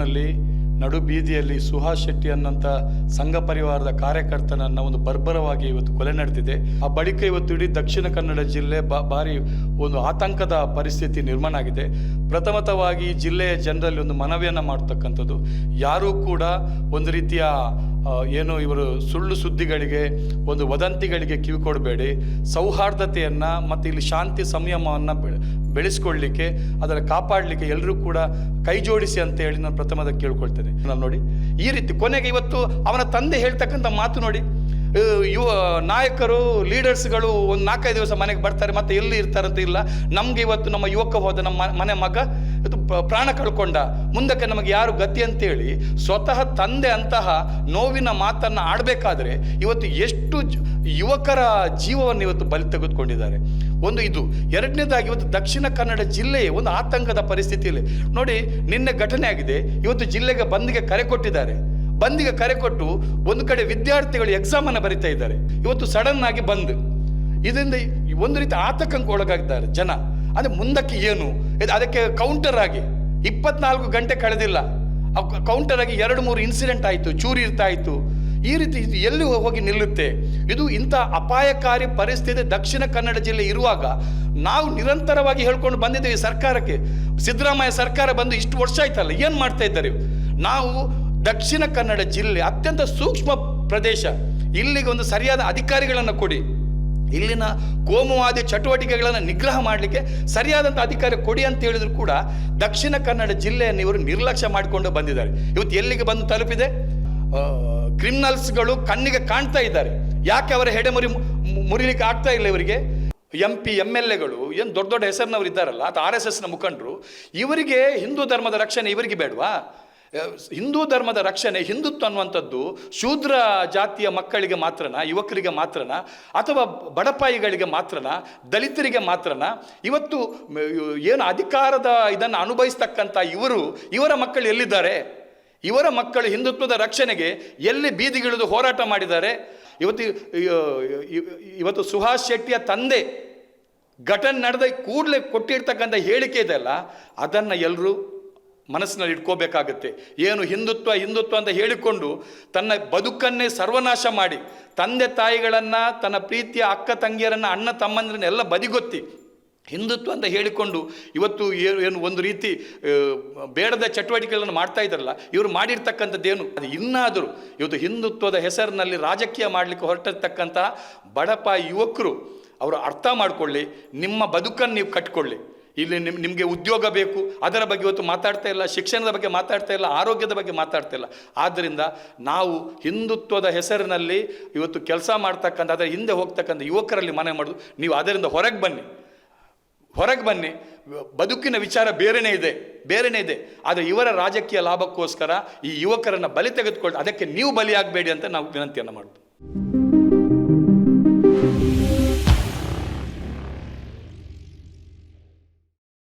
ಬೆಂಗಳೂರಿನಲ್ಲಿ ನಡು ಬೀದಿಯಲ್ಲಿ ಸುಹಾಸ್ ಶೆಟ್ಟಿ ಅನ್ನಂಥ ಸಂಘ ಪರಿವಾರದ ಕಾರ್ಯಕರ್ತನನ್ನ ಒಂದು ಬರ್ಬರವಾಗಿ ಇವತ್ತು ಕೊಲೆ ನಡೆದಿದೆ. ಆ ಬಳಿಕ ಇವತ್ತು ಇಡೀ ದಕ್ಷಿಣ ಕನ್ನಡ ಜಿಲ್ಲೆ ಬ, ಭಾರಿ ಒಂದು ಆತಂಕದ ಪರಿಸ್ಥಿತಿ ನಿರ್ಮಾಣ ಆಗಿದೆ. ಪ್ರಥಮತವಾಗಿ ಜಿಲ್ಲೆಯ ಜನರಲ್ಲಿ ಒಂದು ಮನವಿಯನ್ನು ಮಾಡ್ತಕ್ಕಂಥದ್ದು, ಯಾರೂ ಕೂಡ ಒಂದು ರೀತಿಯ ಏನು ಇವರು ಸುಳ್ಳು ಸುದ್ದಿಗಳಿಗೆ, ಒಂದು ವದಂತಿಗಳಿಗೆ ಕಿವಿ ಕೊಡಬೇಡಿ. ಸೌಹಾರ್ದತೆಯನ್ನು ಮತ್ತು ಇಲ್ಲಿ ಶಾಂತಿ ಸಂಯಮವನ್ನು ಬೆಳೆಸ್ಕೊಳ್ಳಿಕ್ಕೆ, ಅದನ್ನು ಕಾಪಾಡಲಿಕ್ಕೆ ಎಲ್ಲರೂ ಕೂಡ ಕೈ ಜೋಡಿಸಿ ಅಂತ ಹೇಳಿ ನಾನು ಪ್ರಥಮದ ಕೇಳ್ಕೊಳ್ತೇನೆ. ನಾನು ನೋಡಿ, ಈ ರೀತಿ ಕೊನೆಗೆ ಇವತ್ತು ಅವನ ತಂದೆ ಹೇಳ್ತಕ್ಕಂಥ ಮಾತು ನೋಡಿ. ಯುವ ನಾಯಕರು ಲೀಡರ್ಸ್ಗಳು ಒಂದು ನಾಲ್ಕೈದು ದಿವಸ ಮನೆಗೆ ಬರ್ತಾರೆ, ಮತ್ತೆ ಎಲ್ಲಿ ಇರ್ತಾರಂತ ಇಲ್ಲ. ನಮ್ಗೆ ಇವತ್ತು ನಮ್ಮ ಯುವಕ ಹೋದ ನಮ್ಮ ಮನೆ ಮಗ, ಇದು ಪ್ರಾಣ ಕಳ್ಕೊಂಡ. ಮುಂದಕ್ಕೆ ನಮಗೆ ಯಾರು ಗತಿ ಅಂತೇಳಿ, ಸ್ವತಃ ತಂದೆ ಅಂತಹ ನೋವಿನ ಮಾತನ್ನು ಆಡಬೇಕಾದ್ರೆ ಇವತ್ತು ಎಷ್ಟು ಯುವಕರ ಜೀವವನ್ನು ಇವತ್ತು ಬಲಿ ತೆಗೆದುಕೊಂಡಿದ್ದಾರೆ. ಒಂದು ಇದು. ಎರಡನೇದಾಗಿ ಇವತ್ತು ದಕ್ಷಿಣ ಕನ್ನಡ ಜಿಲ್ಲೆಯೇ ಒಂದು ಆತಂಕದ ಪರಿಸ್ಥಿತಿಯಲ್ಲಿ. ನೋಡಿ, ನಿನ್ನೆ ಘಟನೆ ಆಗಿದೆ. ಇವತ್ತು ಜಿಲ್ಲೆಗೆ ಬಂದ್ಗೆ ಕರೆ ಕೊಟ್ಟಿದ್ದಾರೆ. ಬಂದಿಗೆ ಕರೆ ಕೊಟ್ಟು ಒಂದು ಕಡೆ ವಿದ್ಯಾರ್ಥಿಗಳು ಎಕ್ಸಾಮ್ ಅನ್ನು ಬರಿತಾ ಇದ್ದಾರೆ. ಇವತ್ತು ಸಡನ್ ಆಗಿ ಬಂದ್. ಇದರಿಂದ ಒಂದು ರೀತಿ ಆತಂಕಕ್ಕೆ ಒಳಗಾಗಿದ್ದಾರೆ ಜನ. ಅಂದರೆ ಮುಂದಕ್ಕೆ ಏನು? ಅದಕ್ಕೆ ಕೌಂಟರ್ ಆಗಿ ಇಪ್ಪತ್ನಾಲ್ಕು ಗಂಟೆ ಕಳೆದಿಲ್ಲ. ಕೌಂಟರ್ ಆಗಿ ಎರಡು ಮೂರು ಇನ್ಸಿಡೆಂಟ್ ಆಯಿತು, ಚೂರಿ ಇರ್ತಾ ಇತ್ತು. ಈ ರೀತಿ ಇದು ಎಲ್ಲಿ ಹೋಗಿ ನಿಲ್ಲುತ್ತೆ? ಇದು ಇಂಥ ಅಪಾಯಕಾರಿ ಪರಿಸ್ಥಿತಿ ದಕ್ಷಿಣ ಕನ್ನಡ ಜಿಲ್ಲೆ ಇರುವಾಗ ನಾವು ನಿರಂತರವಾಗಿ ಹೇಳ್ಕೊಂಡು ಬಂದಿದ್ದೇವೆ ಸರ್ಕಾರಕ್ಕೆ. ಸಿದ್ದರಾಮಯ್ಯ ಸರ್ಕಾರ ಬಂದು ಇಷ್ಟು ವರ್ಷ ಆಯ್ತಲ್ಲ, ಏನು ಮಾಡ್ತಾ ಇದ್ದಾರೆ? ನಾವು ದಕ್ಷಿಣ ಕನ್ನಡ ಜಿಲ್ಲೆ ಅತ್ಯಂತ ಸೂಕ್ಷ್ಮ ಪ್ರದೇಶ. ಇಲ್ಲಿಗೆ ಒಂದು ಸರಿಯಾದ ಅಧಿಕಾರಿಗಳನ್ನು ಕೊಡಿ. ಇಲ್ಲಿನ ಕೋಮುವಾದಿ ಚಟುವಟಿಕೆಗಳನ್ನು ನಿಗ್ರಹ ಮಾಡಲಿಕ್ಕೆ ಸರಿಯಾದಂಥ ಅಧಿಕಾರ ಕೊಡಿ ಅಂತ ಹೇಳಿದ್ರು ಕೂಡ ದಕ್ಷಿಣ ಕನ್ನಡ ಜಿಲ್ಲೆಯನ್ನು ಇವರು ನಿರ್ಲಕ್ಷ್ಯ ಮಾಡಿಕೊಂಡು ಬಂದಿದ್ದಾರೆ. ಇವತ್ತು ಎಲ್ಲಿಗೆ ಬಂದು ತಲುಪಿದೆ? ಕ್ರಿಮಿನಲ್ಸ್ಗಳು ಕಣ್ಣಿಗೆ ಕಾಣ್ತಾ ಇದ್ದಾರೆ. ಯಾಕೆ ಅವರ ಹೆಡೆಮುರಿ ಮುರಿಲಿಕ್ಕೆ ಆಗ್ತಾ ಇಲ್ಲ ಇವರಿಗೆ? ಎಂ ಪಿ ಎಂ ಎಲ್ ಎಗಳು ಏನು ದೊಡ್ಡ ದೊಡ್ಡ ಹೆಸರಿನವರು ಇದ್ದಾರಲ್ಲ ಅಥವಾ ಆರ್ ಎಸ್ ಎಸ್ನ ಮುಖಂಡರು, ಇವರಿಗೆ ಹಿಂದೂ ಧರ್ಮದ ರಕ್ಷಣೆ ಇವರಿಗೆ ಬೇಡವಾ? ಹಿಂದೂ ಧರ್ಮದ ರಕ್ಷಣೆ, ಹಿಂದುತ್ವ ಅನ್ನುವಂಥದ್ದು ಶೂದ್ರ ಜಾತಿಯ ಮಕ್ಕಳಿಗೆ ಮಾತ್ರನಾ, ಯುವಕರಿಗೆ ಮಾತ್ರನಾ, ಅಥವಾ ಬಡಪಾಯಿಗಳಿಗೆ ಮಾತ್ರನಾ, ದಲಿತರಿಗೆ ಮಾತ್ರನಾ? ಇವತ್ತು ಏನು ಅಧಿಕಾರದ ಇದನ್ನು ಅನುಭವಿಸ್ತಕ್ಕಂಥ ಇವರು, ಇವರ ಮಕ್ಕಳು ಎಲ್ಲಿದ್ದಾರೆ? ಇವರ ಮಕ್ಕಳು ಹಿಂದುತ್ವದ ರಕ್ಷಣೆಗೆ ಎಲ್ಲಿ ಬೀದಿಗಿಳಿದು ಹೋರಾಟ ಮಾಡಿದ್ದಾರೆ? ಇವತ್ತು ಇವತ್ತು ಸುಹಾಸ್ ಶೆಟ್ಟಿಯ ತಂದೆ ಘಟನೆ ನಡೆದ ಕೂಡಲೇ ಕೊಟ್ಟಿರ್ತಕ್ಕಂಥ ಹೇಳಿಕೆ ಇದೆಯಲ್ಲ ಅದನ್ನು ಎಲ್ಲರೂ ಮನಸ್ಸಿನಲ್ಲಿ ಇಟ್ಕೋಬೇಕಾಗತ್ತೆ. ಏನು ಹಿಂದುತ್ವ ಹಿಂದುತ್ವ ಅಂತ ಹೇಳಿಕೊಂಡು ತನ್ನ ಬದುಕನ್ನೇ ಸರ್ವನಾಶ ಮಾಡಿ, ತಂದೆ ತಾಯಿಗಳನ್ನು, ತನ್ನ ಪ್ರೀತಿಯ ಅಕ್ಕ ತಂಗಿಯರನ್ನು, ಅಣ್ಣ ತಮ್ಮಂದಿರನ್ನ ಎಲ್ಲ ಬದಿಗೊತ್ತಿ, ಹಿಂದುತ್ವ ಅಂತ ಹೇಳಿಕೊಂಡು ಇವತ್ತು ಏನು ಏನು ಒಂದು ರೀತಿ ಬೇಡದ ಚಟುವಟಿಕೆಗಳನ್ನು ಮಾಡ್ತಾ ಇದ್ದಾರಲ್ಲ, ಇವರು ಮಾಡಿರ್ತಕ್ಕಂಥದ್ದೇನು? ಅದು ಇನ್ನಾದರೂ ಇವತ್ತು ಹಿಂದುತ್ವದ ಹೆಸರಿನಲ್ಲಿ ರಾಜಕೀಯ ಮಾಡಲಿಕ್ಕೆ ಹೊರಟಿರ್ತಕ್ಕಂಥ ಬಡಪ ಯುವಕರು, ಅವರು ಅರ್ಥ ಮಾಡಿಕೊಳ್ಳಿ, ನಿಮ್ಮ ಬದುಕನ್ನು ನೀವು ಕಟ್ಕೊಳ್ಳಿ. ಇಲ್ಲಿ ನಿಮ್, ನಿಮಗೆ ಉದ್ಯೋಗ ಬೇಕು, ಅದರ ಬಗ್ಗೆ ಇವತ್ತು ಮಾತಾಡ್ತಾ ಇಲ್ಲ, ಶಿಕ್ಷಣದ ಬಗ್ಗೆ ಮಾತಾಡ್ತಾ ಇಲ್ಲ, ಆರೋಗ್ಯದ ಬಗ್ಗೆ ಮಾತಾಡ್ತಾ ಇಲ್ಲ. ಆದ್ದರಿಂದ ನಾವು ಹಿಂದುತ್ವದ ಹೆಸರಿನಲ್ಲಿ ಇವತ್ತು ಕೆಲಸ ಮಾಡ್ತಕ್ಕಂಥ, ಅದರ ಹಿಂದೆ ಹೋಗ್ತಕ್ಕಂಥ ಯುವಕರಲ್ಲಿ ಮನೆ ಮಾಡೋದು, ನೀವು ಅದರಿಂದ ಹೊರಗೆ ಬನ್ನಿ. ಹೊರಗೆ ಬನ್ನಿ. ಬದುಕಿನ ವಿಚಾರ ಬೇರೆನೇ ಇದೆ ಬೇರೆನೇ ಇದೆ. ಆದರೆ ಇವರ ರಾಜಕೀಯ ಲಾಭಕ್ಕೋಸ್ಕರ ಈ ಯುವಕರನ್ನು ಬಲಿ ತೆಗೆದುಕೊಳ್ಳಿ, ಅದಕ್ಕೆ ನೀವು ಬಲಿಯಾಗಬೇಡಿ ಅಂತ ನಾವು ವಿನಂತಿಯನ್ನು ಮಾಡ್ತೀವಿ